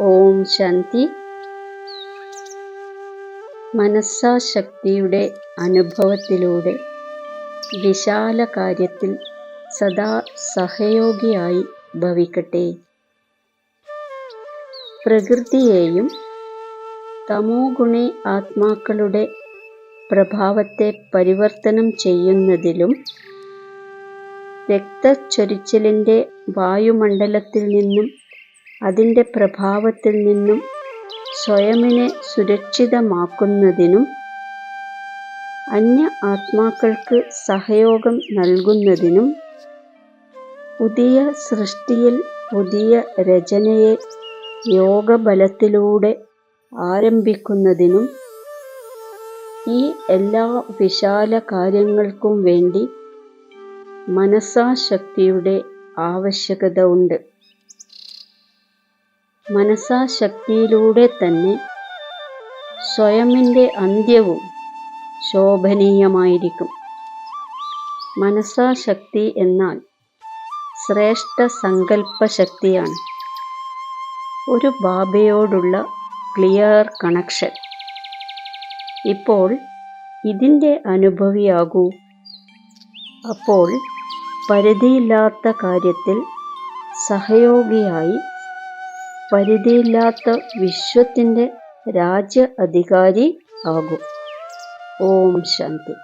ഓം ശാന്തി. മനസ്സാശക്തിയുടെ അനുഭവത്തിലൂടെ വിശാല കാര്യത്തിൽ സദാ സഹയോഗിയായി ഭവിക്കട്ടെ. പ്രകൃതിയെയും തമോ ഗുണി ആത്മാക്കളുടെ പ്രഭാവത്തെ പരിവർത്തനം ചെയ്യുന്നതിലും രക്തച്ചൊരിച്ചിലിന്റെ വായുമണ്ഡലത്തിൽ നിന്നും അതിന്റെ പ്രഭാവത്തിൽ നിന്നും സ്വയമിനെ സുരക്ഷിതമാക്കുന്നതിനും അന്യ ആത്മാക്കൾക്ക് സഹയോഗം നൽകുന്നതിനും പുതിയ സൃഷ്ടിയിൽ പുതിയ രചനയെ യോഗബലത്തിലൂടെ ആരംഭിക്കുന്നതിനും ഈ എല്ലാ വിശാല കാര്യങ്ങൾക്കും വേണ്ടി മനസാശക്തിയുടെ ആവശ്യകത ഉണ്ട്. മനസാശക്തിയിലൂടെ തന്നെ സ്വയമിന്റെ അന്ത്യവും ശോഭനീയമായിരിക്കും. മനസാശക്തി എന്നാൽ ശ്രേഷ്ഠ സങ്കല്പശക്തിയാണ് ഒരു ബാബയോടുള്ള ക്ലിയർ കണക്ഷൻ. ഇപ്പോൾ ഇതിന്റെ അനുഭവിയാകൂ. അപ്പോൾ പരിധിയില്ലാത്ത കാര്യത്തിൽ സഹയോഗിയായി പരിധിയില്ലാത്ത വിശ്വത്തിന്റെ രാജ്യ അധികാരി ആകും. ഓം ശാന്തി.